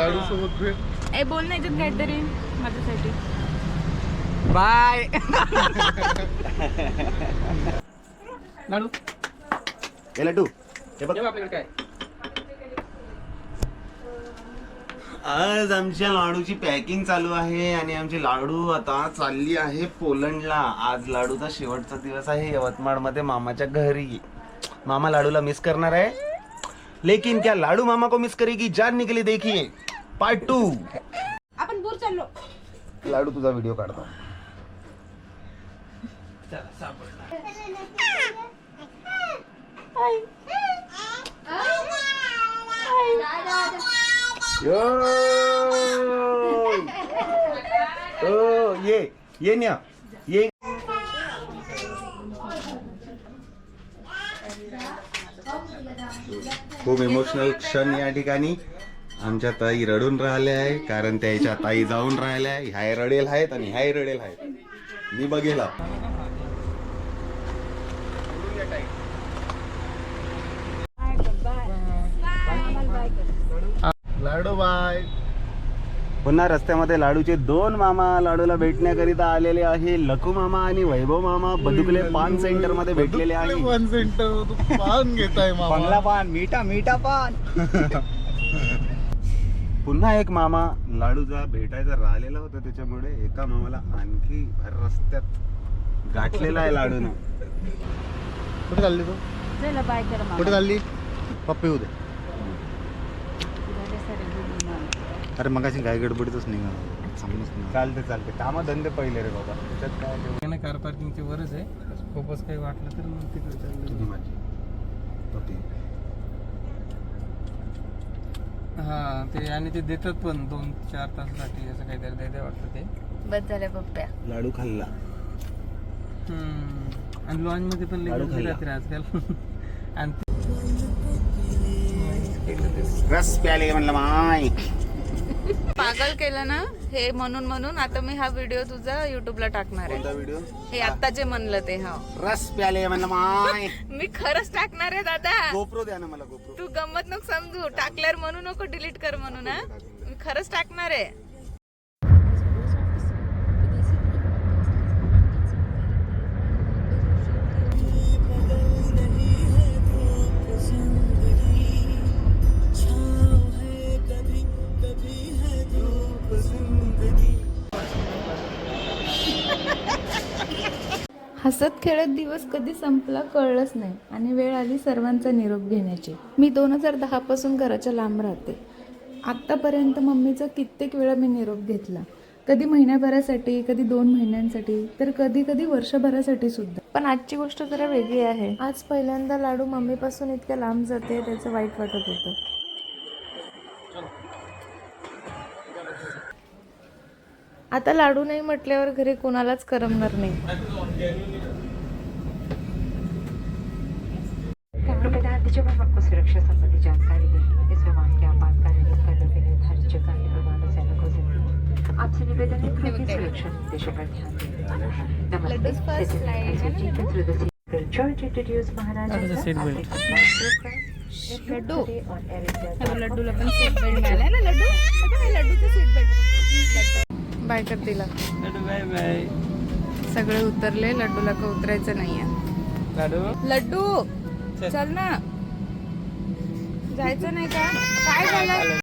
लाडू सोबत भेट. ए बोल याच्यात काहीतरी माझ्यासाठी. बाय. लाडू. हे लड्डू हे बघ. आपल्याकडे काय? आज आमच्या लाडूची पॅकिंग चालू आहे आणि आमची लाडू आता चालली आहे पोलंडला. आज लाडूचा शेवटचा दिवस आहे. यवतमाळमध्ये मामाच्या घरी. मामा लाडूला मिस करणार आहे. लेकिन क्या लाडू मामा को मिस करेगी? जान निकली देखिए पार्ट टू आपण दूर चाललो. लाडू तुझा व्हिडिओ काढतो. यो ओ ये ये न्या ये खूप इमोशनल क्षण या ठिकाणी. आमच्या ताई रडून राहिल्या आहे कारण त्याच्या ताई जाऊन राहिल्या आहे. ह्याय रडेल आहेत आणि ह्याय रडेल आहेत. मी बघेला लाडू बाय. पुन्हा रस्त्यामध्ये लाडूचे दोन मामा लाडूला भेटण्याकरिता आलेले आहे. लखू मामा आणि वैभव मामा बदुकले पान सेंटरमध्ये भेटलेले आहे. वन सेंटर पान घेताय मामा. बंगला पान मीठा मीठा पान. पुन्हा एक मामा लाडूचा भेटायचा राहिलेला होता त्याच्यामुळे एका मामाला आणखी भर रस्त्यात गाठलेला आहे लाडूनं. कुठे चालली तू? चला बाय कर कुठे चालली? पप्पी उद्या अरे मग अशी गाय गडबडीतच निघाला. समजूच नाही चालते चालते कामं धंदे पहिले रे बाबा. त्याच्यात काय नाही कार पार्किंगची वरच आहे. खूपच काही वाटलं तर मग तिकडे चाललं माझी पप्पी. हा ते आणि ते देतात पण दोन चार तासासाठी असं काहीतरी द्यायचं वाटतं ते बस झाल्या पप्प्या लाडू खाल्ला हम्म. आणि लॉन्च मध्ये पण लाडू लेकर खाल्ला. राहते आजकाल आणि रस प्याले म्हणलं माय पागल केलं ना हे म्हणून म्हणून आता मी हा व्हिडिओ तुझा युट्यूबला टाकणार कोणता आहे व्हिडिओ हे आता जे म्हणलं ते हा. रस प्याले म्हणलं माय. मी खरंच टाकणार आहे दादा. गोप्रो द्या ना मला गोप्रो तू गंमत नको समजू. टाकल्यावर म्हणू नको डिलीट कर म्हणून हा. मी खरंच टाकणार आहे. हसत खेळत दिवस कधी संपला कळलंच नाही आणि वेळ आली सर्वांचा निरोप घेण्याची. मी दोन हजार दहापासून घराच्या लांब राहते. आत्तापर्यंत मम्मीचा कित्येक वेळा मी निरोप घेतला. कधी महिन्याभरासाठी कधी दोन महिन्यांसाठी तर कधी कधी वर्षभरासाठी सुद्धा. पण आजची गोष्ट जरा वेगळी आहे. आज पहिल्यांदा लाडू मम्मीपासून इतक्या लांब जाते त्याचं वाईट वाटत होतं. आता लाडू नाही म्हटल्यावर घरी कोणालाच करमणार नाही. सुरक्षा संबंधी जानकारी दें इस विमान के आपातकालीन उपकरणों के निर्धारित जगह विमानों सैनिकों से आपसे निवेदन है कि सुरक्षा निर्देशों पर ध्यान दें नमस्ते as है the. लड्डू हे सीट बेल्ट मिळालाय ना लड्डू बघ, लड्डूचं सीट बेल्ट बाय कर तिला. Bye bye. सगळे उतरले लड्डूला का उतरायचं नाहीये. लाडू? लड्डू चल. चल ना. जायचं नाही का? काय झालं?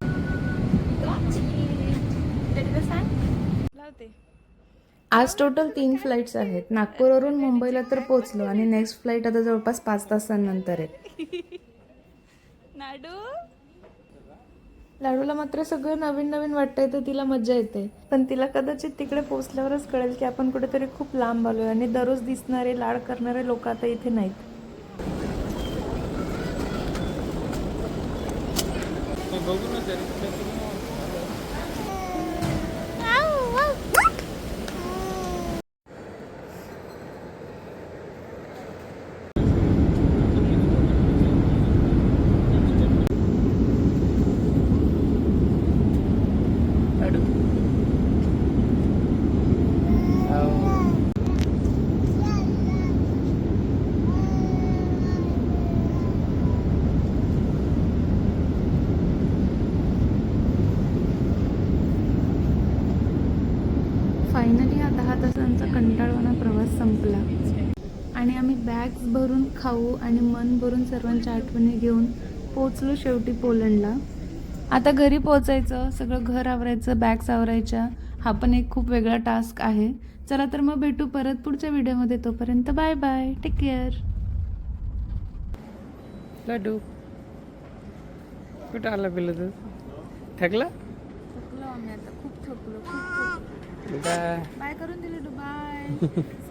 लावते. आज टोटल तीन फ्लाईट्स आहेत. नागपूरवरून मुंबईला तर पोहोचलो आणि नेक्स्ट फ्लाईट आता जवळपास पाच तासांनंतर आहे. नाडू? लाडूला मात्र सगळं नवीन नवीन वाटतंय तर तिला मजा येते. पण तिला कदाचित तिकडे पोहोचल्यावरच कळेल की आपण कुठेतरी खूप लांब आलोय आणि दररोज दिसणारे लाड करणारे लोक आता इथे नाहीत. बघू ना तासांचा कंटाळवाणा प्रवास संपला. आणि आम्ही बॅग्स भरून खाऊ आणि मन भरून सर्वांच्या आठवणी घेऊन पोचलो शेवटी पोलंडला. आता घरी पोचायचं सगळं घर आवरायचं बॅग्स आवरायच्या हा पण एक खूप वेगळा टास्क आहे. चला तर मग भेटू परत पुढच्या व्हिडिओमध्ये. तोपर्यंत bye bye take care Ladoo कुठं आला पिलं तू? थकला? थकलो आम्ही आता. खूप थकलो खूप थकलो. काय? बाय करून दिले बाय.